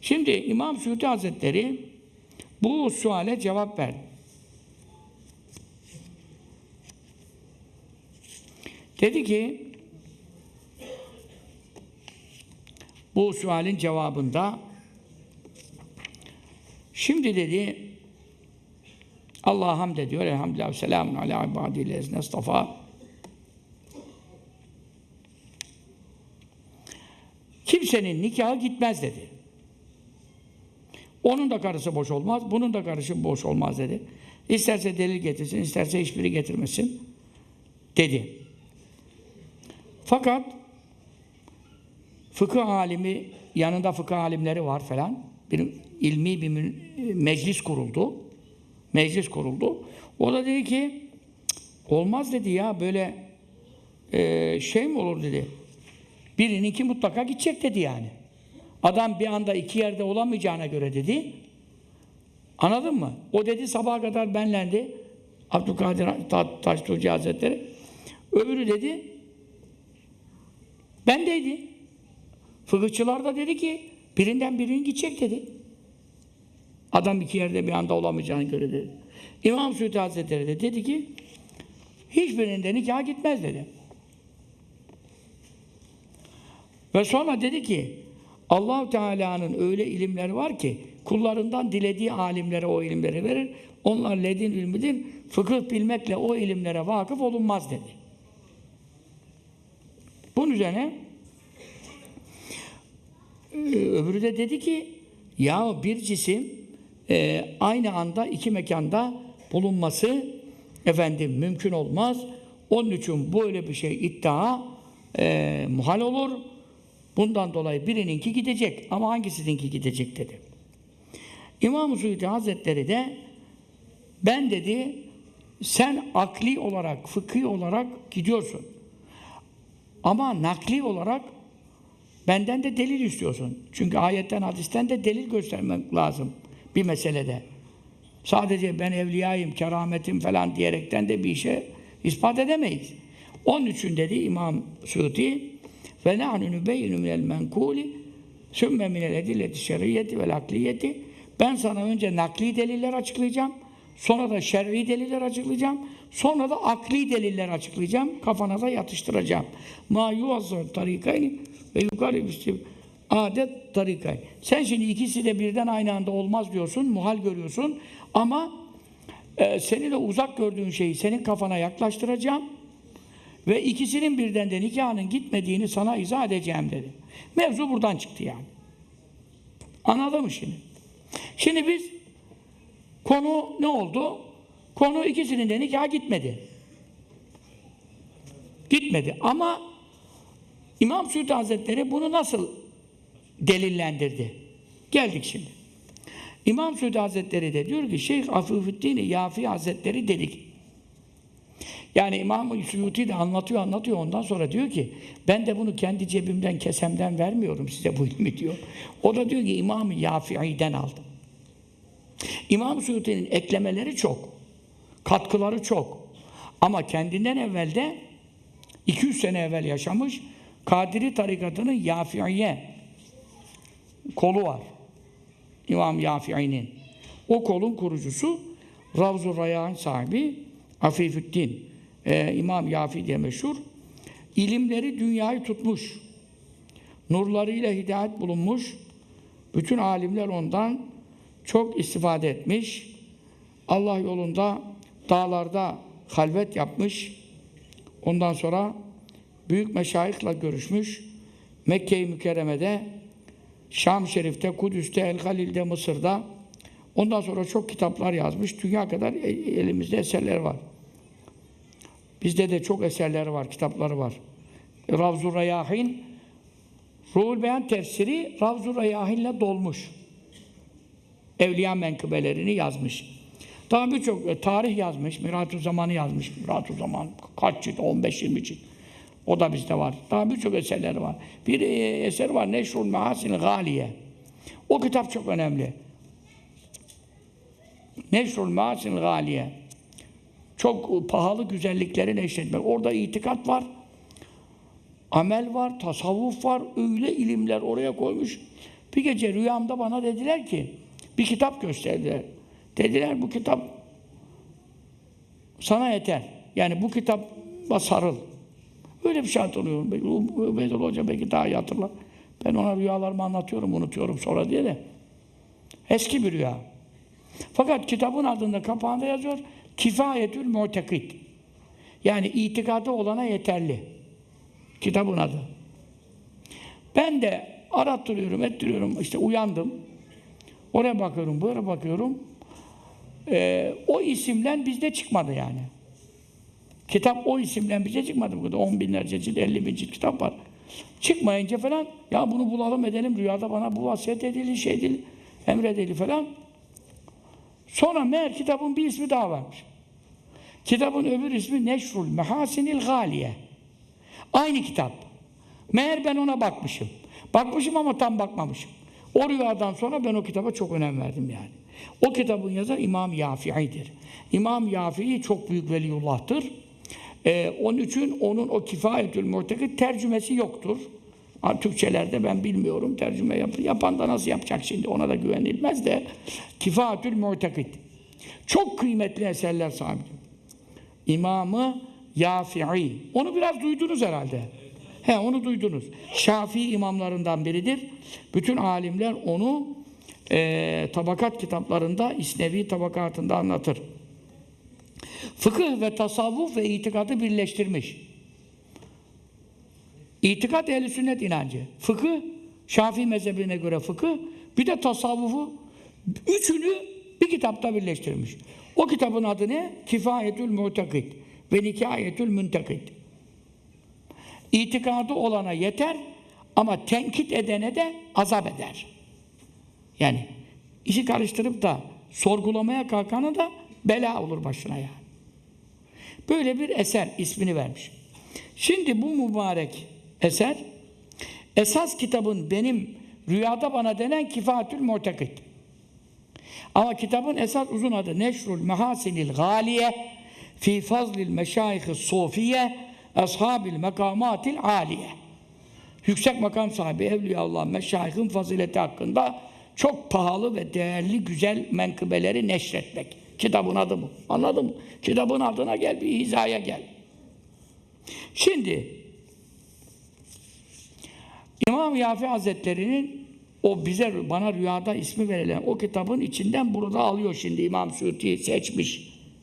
Şimdi İmam Suyuti Hazretleri bu suale cevap verdi. Dedi ki bu sualin cevabında şimdi dedi Allah'a hamd ediyor. Elhamdülillah selamun ala ibadihi lezine istafa. Kimsenin nikahı gitmez dedi. Onun da karısı boş olmaz, bunun da karısı boş olmaz dedi. İsterse delil getirsin, isterse hiçbiri getirmesin dedi. Fakat fıkıh alimi, yanında fıkıh alimleri var falan. Bir ilmi bir meclis kuruldu. Meclis kuruldu. O da dedi ki olmaz dedi ya böyle e, şey mi olur dedi. Birininki mutlaka gidecek dedi yani. Adam bir anda iki yerde olamayacağına göre dedi. Anladın mı? O dedi sabaha kadar benlendi. Abdülkadir Ta- Taştuğcu Hazretleri. Öbürü dedi bendeydi. Fıkıhçılar da dedi ki birinden birinin gidecek dedi. Adam iki yerde bir anda olamayacağını göre dedi. İmam Suyuti Hazretleri de dedi ki hiçbirinden nikah gitmez dedi. Ve sonra dedi ki Allahu Teala'nın öyle ilimleri var ki kullarından dilediği alimlere o ilimleri verir. Onlar ledin ilmidir. Fıkıh bilmekle o ilimlere vakıf olunmaz dedi. Bunun üzerine e, öbürü de dedi ki ya bir cisim e, aynı anda iki mekanda bulunması efendim mümkün olmaz. Onun için böyle bir şey iddia e, muhal olur. Bundan dolayı birininki gidecek ama hangisininki gidecek dedi. İmam-ı Suyuti Hazretleri de ben dedi sen akli olarak, fıkhi olarak gidiyorsun. Ama nakli olarak benden de delil istiyorsun. Çünkü ayetten, hadisten de delil göstermek lazım bir meselede. Sadece ben evliyayım, kerametim falan diyerekten de bir işe ispat edemeyiz. Onun için dedi İmam Suudi ve nahnu nübeyyinu minel menkuli sümme minel edilleti şer'iyeti vel akliyeti ben sana önce nakli deliller açıklayacağım. Sonra da şer'i deliller açıklayacağım. Sonra da akli deliller açıklayacağım. Kafana da yatıştıracağım. Ma yuvazzar tarikayni ve yukarı bistim adet tarikay. Sen şimdi ikisi de birden aynı anda olmaz diyorsun, muhal görüyorsun. Ama e, seni de uzak gördüğün şeyi senin kafana yaklaştıracağım. Ve ikisinin birden de nikahının gitmediğini sana izah edeceğim dedi. Mevzu buradan çıktı yani. Anladın mı şimdi? Şimdi biz konu ne oldu? Konu ikisinin de nikah gitmedi. Gitmedi ama İmam Suyuti Hazretleri bunu nasıl delillendirdi? Geldik şimdi. İmam Suyuti Hazretleri de diyor ki Şeyh Afifuddin Yafi Hazretleri dedi ki yani İmam Suyuti de anlatıyor anlatıyor ondan sonra diyor ki ben de bunu kendi cebimden kesemden vermiyorum size bu ilmi diyor. O da diyor ki İmam Yafi'i'den aldım. İmam Suyuti'nin eklemeleri çok. Katkıları çok. Ama kendinden evvelde 200 sene evvel yaşamış Kadiri tarikatının Yafi'iye kolu var. İmam Yafi'i'nin. O kolun kurucusu Ravzu Rayan sahibi Afifüddin. Ee, İmam Yafi diye meşhur. İlimleri dünyayı tutmuş. Nurlarıyla hidayet bulunmuş. Bütün alimler ondan çok istifade etmiş. Allah yolunda dağlarda halvet yapmış. Ondan sonra büyük meşayihla görüşmüş. Mekke-i Mükerreme'de, Şam Şerif'te, Kudüs'te, El Halil'de, Mısır'da. Ondan sonra çok kitaplar yazmış. Dünya kadar e- elimizde eserler var. Bizde de çok eserleri var, kitapları var. Ravzu Reyahin, Ruhul Beyan tefsiri Ravzu Reyahin'le dolmuş. Evliya menkıbelerini yazmış. Daha birçok e, tarih yazmış, Mirat-ı Zaman'ı yazmış. Mirat-ı Zaman kaç cilt? 15-20 cilt. O da bizde var. Daha birçok eserleri var. Bir e, eser var, Neşrul Mehasin Galiye. O kitap çok önemli. Neşrul Mehasin Galiye. Çok pahalı güzellikleri neşretmek. Orada itikat var, amel var, tasavvuf var, öyle ilimler oraya koymuş. Bir gece rüyamda bana dediler ki, bir kitap gösterdiler. Dediler bu kitap sana yeter. Yani bu kitaba sarıl. Öyle bir şey hatırlıyorum. Ubeydullah Hoca belki daha iyi hatırlar. Ben ona rüyalarımı anlatıyorum, unutuyorum sonra diye de. Eski bir rüya. Fakat kitabın adında kapağında yazıyor Kifayetül Mu'tekid. Yani itikadı olana yeterli. Kitabın adı. Ben de arattırıyorum, ettiriyorum. işte uyandım. Oraya bakıyorum, böyle bakıyorum. Ee, o isimden bizde çıkmadı yani. Kitap o isimden bize çıkmadı. Burada on binlerce cilt, elli bin cilt kitap var. Çıkmayınca falan, ya bunu bulalım edelim, rüyada bana bu vasiyet edildi, şey edildi, emredildi falan. Sonra meğer kitabın bir ismi daha varmış. Kitabın öbür ismi Neşrul Mehasinil Galiye. Aynı kitap. Meğer ben ona bakmışım. Bakmışım ama tam bakmamışım. O rüyadan sonra ben o kitaba çok önem verdim yani. O kitabın yazarı İmam Yafi'i'dir. İmam Yafii çok büyük veliyullah'tır. Ee, onun için onun o Kifayetül Mu'tekid tercümesi yoktur. Türkçelerde ben bilmiyorum tercüme yap yapan da nasıl yapacak şimdi ona da güvenilmez de Kifayetül Mu'tekid. Çok kıymetli eserler sahibi. İmamı Yafi'i. Onu biraz duydunuz herhalde. He onu duydunuz. Şafii imamlarından biridir. Bütün alimler onu e, tabakat kitaplarında, İsnevi tabakatında anlatır. Fıkıh ve tasavvuf ve itikadı birleştirmiş. İtikat ehli sünnet inancı. Fıkıh, Şafii mezhebine göre fıkıh, bir de tasavvufu üçünü bir kitapta birleştirmiş. O kitabın adı ne? Kifayetül Mu'tekid ve Nikayetül Müntekid. İtikadı olana yeter ama tenkit edene de azap eder. Yani işi karıştırıp da sorgulamaya kalkanı da bela olur başına yani. Böyle bir eser ismini vermiş. Şimdi bu mübarek eser esas kitabın benim rüyada bana denen Kifatül Mu'tekid. Ama kitabın esas uzun adı Neşrul Mehasinil Galiye fi fazlil meşayih sofiye ashabil mekamatil aliye. Yüksek makam sahibi Evliyaullah meşayihin fazileti hakkında çok pahalı ve değerli güzel menkıbeleri neşretmek. Kitabın adı bu. Anladın mı? Kitabın adına gel bir hizaya gel. Şimdi İmam Yafi Hazretleri'nin o bize bana rüyada ismi verilen o kitabın içinden burada alıyor şimdi İmam Suyuti seçmiş.